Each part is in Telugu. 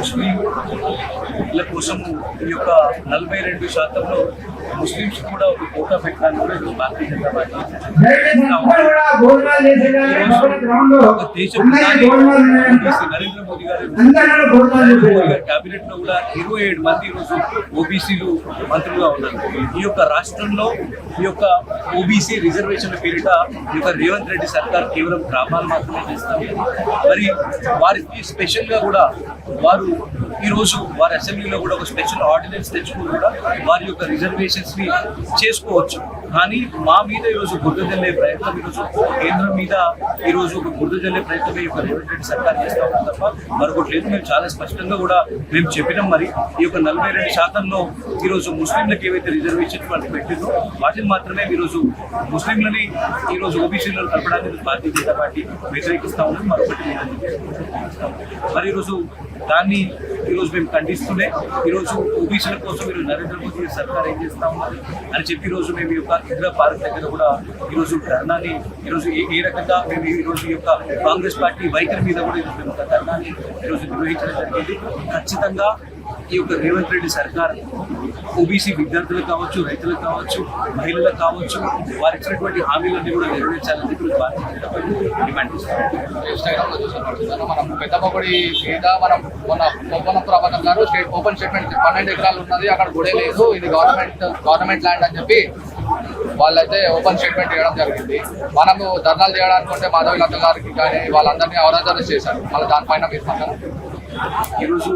ముస్లింల కోసం ఈ యొక్క నలభై రెండు శాతంలో ముస్లింస్ కూడా ఒక కోటా పెట్టడానికి కూడా ఇది భారతీయ జనతా పార్టీ అందరూ కూడా ఒక దేశ నరేంద్ర మోదీ గారు అందరూ కేబినెట్లో కూడా ఇరవై ఏడు మంది ఈరోజు ఓబీసీలు మంత్రులుగా ఉన్నారు ఈ యొక్క రాష్ట్రంలో ఈ యొక్క ఓబీసీ రిజర్వేషన్ పేరిట ఈ యొక్క రేవంత్ రెడ్డి సర్కార్ కేవలం గ్రామాలు మాత్రమే చేస్తారు మరి వారికి స్పెషల్గా కూడా వారు ఈ రోజు వారి అసెంబ్లీలో కూడా ఒక స్పెషల్ ఆర్డినెన్స్ తెచ్చుకుని కూడా వారి యొక్క రిజర్వేషన్స్ని చేసుకోవచ్చు. కానీ మా మీద ఈరోజు బురద జల్లే ప్రయత్నం ఈరోజు కేంద్రం మీద ఈరోజు ఒక బురద జల్లే ప్రయత్నం ఈ యొక్క రేవంత్ రెడ్డి సర్కార్ చేస్తా ఉన్నాం తప్ప మరొకటి లేదు. మేము చాలా స్పష్టంగా కూడా మేము చెప్పినాం మరి. ఈ యొక్క నలభై రెండు శాతంలో ఈరోజు ముస్లింలకు ఏవైతే రిజర్వేషన్ వాళ్ళు పెట్టిందో వాటిని మాత్రమే ఈ రోజు ముస్లింలని ఈ రోజు ఓబీసీలో కలపడానికి భారతీయ జనతా పార్టీ వ్యతిరేకిస్తా ఉన్నాం మరొకటి మరి ఈరోజు దాన్ని ఈరోజు మేము ఖండిస్తూనే ఈరోజు ఓబీసీల కోసం మీరు నరేంద్ర మోదీ సర్కార్ ఏం చేస్తా ఉన్నారు అని చెప్పి ఈరోజు మేము ఈ యొక్క ఇందిరా పార్క్ దగ్గర కూడా ఈరోజు ధర్నాని ఈరోజు ఏ రకంగా మేము ఈరోజు యొక్క కాంగ్రెస్ పార్టీ వైఖరి మీద కూడా ఈరోజు మేము ఒక ధర్నాని ఈరోజు నిర్వహించడం జరిగింది. ఖచ్చితంగా ఈ యొక్క రేవంత్ రెడ్డి సర్కార్ ఓబీసీ విద్యార్థులకు కావచ్చు రైతులకు కావచ్చు మహిళలకు కావచ్చు వారు ఇచ్చినటువంటి హామీలన్నీ కూడా నెరవేర్చాలని చెప్పి భారతీయ జనతా పార్టీ డిమాండ్ చేస్తారు ఇన్స్టాగ్రామ్ మనం పెద్దమ్మగుడి మీద మనం మన పొప్పన ప్రభాకర్ గారు స్టేట్ ఓపెన్ స్టేట్మెంట్ పన్నెండు ఎకరాలు ఉన్నది అక్కడ గుడే లేదు ఇది గవర్నమెంట్ గవర్నమెంట్ ల్యాండ్ అని చెప్పి వాళ్ళైతే ఓపెన్ స్టేట్మెంట్ చేయడం జరిగింది. మనము ధర్నాలు చేయడానికి ఉంటే మాధవి లత గారికి కానీ వాళ్ళందరినీ అవరాధన చేశారు. మళ్ళీ దానిపైన మీరు ఈరోజు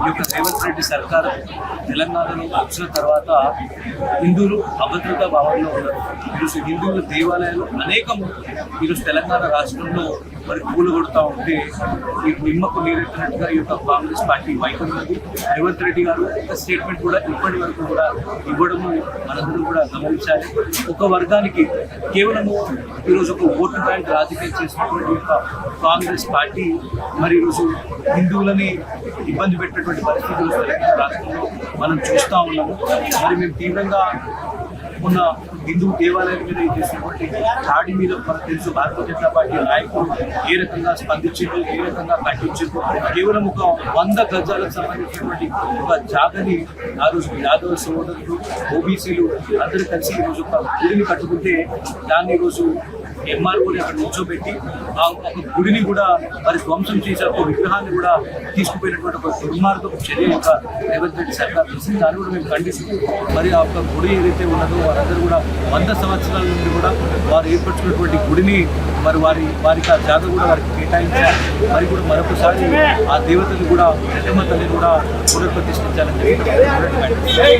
ఈ యొక్క రేవంత్ రెడ్డి సర్కార్ తెలంగాణలో వచ్చిన తర్వాత హిందువులు అభద్రతా భావంలో ఉన్నారు. ఈరోజు హిందువుల దేవాలయాలు అనేకం ఈరోజు తెలంగాణ రాష్ట్రంలో మరి పూలు కొడుతూ ఉంటే ఈ నిమ్మకు నీరెత్తినట్టుగా ఈ యొక్క కాంగ్రెస్ పార్టీ వైఖరి ఉంది రేవంత్ రెడ్డి గారు ఒక స్టేట్మెంట్ కూడా ఇప్పటి వరకు కూడా ఇవ్వడము మనందరూ కూడా గమనించాలి. ఒక వర్గానికి కేవలము ఈరోజు ఒక ఓటు బ్యాంక్ రాజకీయం చేసినటువంటి యొక్క కాంగ్రెస్ పార్టీ మరి ఈరోజు రైతులని ఇబ్బంది పెట్టినటువంటి పరిస్థితులు రాష్ట్రంలో మనం చూస్తూ ఉన్నాము. మరి మేము తీవ్రంగా ఉన్న హిందూ దేవాలయాల మీద చేసినటువంటి దాడి మీద మనకు తెలుసు భారతీయ జనతా పార్టీ నాయకులు ఏ రకంగా స్పందించారు ఏ రకంగా ఖండించారు కేవలం ఒక వంద గజాలకు సంబంధించినటువంటి ఒక జాగని ఆ రోజు యాదవ సోదరులు ఓబీసీలు అందరూ కలిసి ఈరోజు ఒక గుడిని కట్టుకుంటే దాన్ని ఈరోజు ఎంఆర్ఓని అక్కడ నిల్చోబెట్టి ఆ ఒక గుడిని కూడా మరి ధ్వంసం చేసే ఒక విగ్రహాన్ని కూడా తీసుకుపోయినటువంటి ఒక దుర్మార్గపు చర్య యొక్క రేవంత్ రెడ్డి సర్కార్ చేసింది. దాన్ని కూడా మేము ఖండిస్తూ మరి ఆ యొక్క గుడి ఏదైతే ఉన్నదో వారందరూ కూడా వంద సంవత్సరాల నుండి కూడా వారు ఏర్పరచుకున్నటువంటి గుడిని మరి వారి వారికి ఆ జాగ కూడా వారికి కేటాయించారు మరి కూడా మరొకసారి ఆ దేవతలు కూడా పెద్దమ్మ తల్లిని కూడా పునర్ప్రతిష్ఠించాలని చెప్పి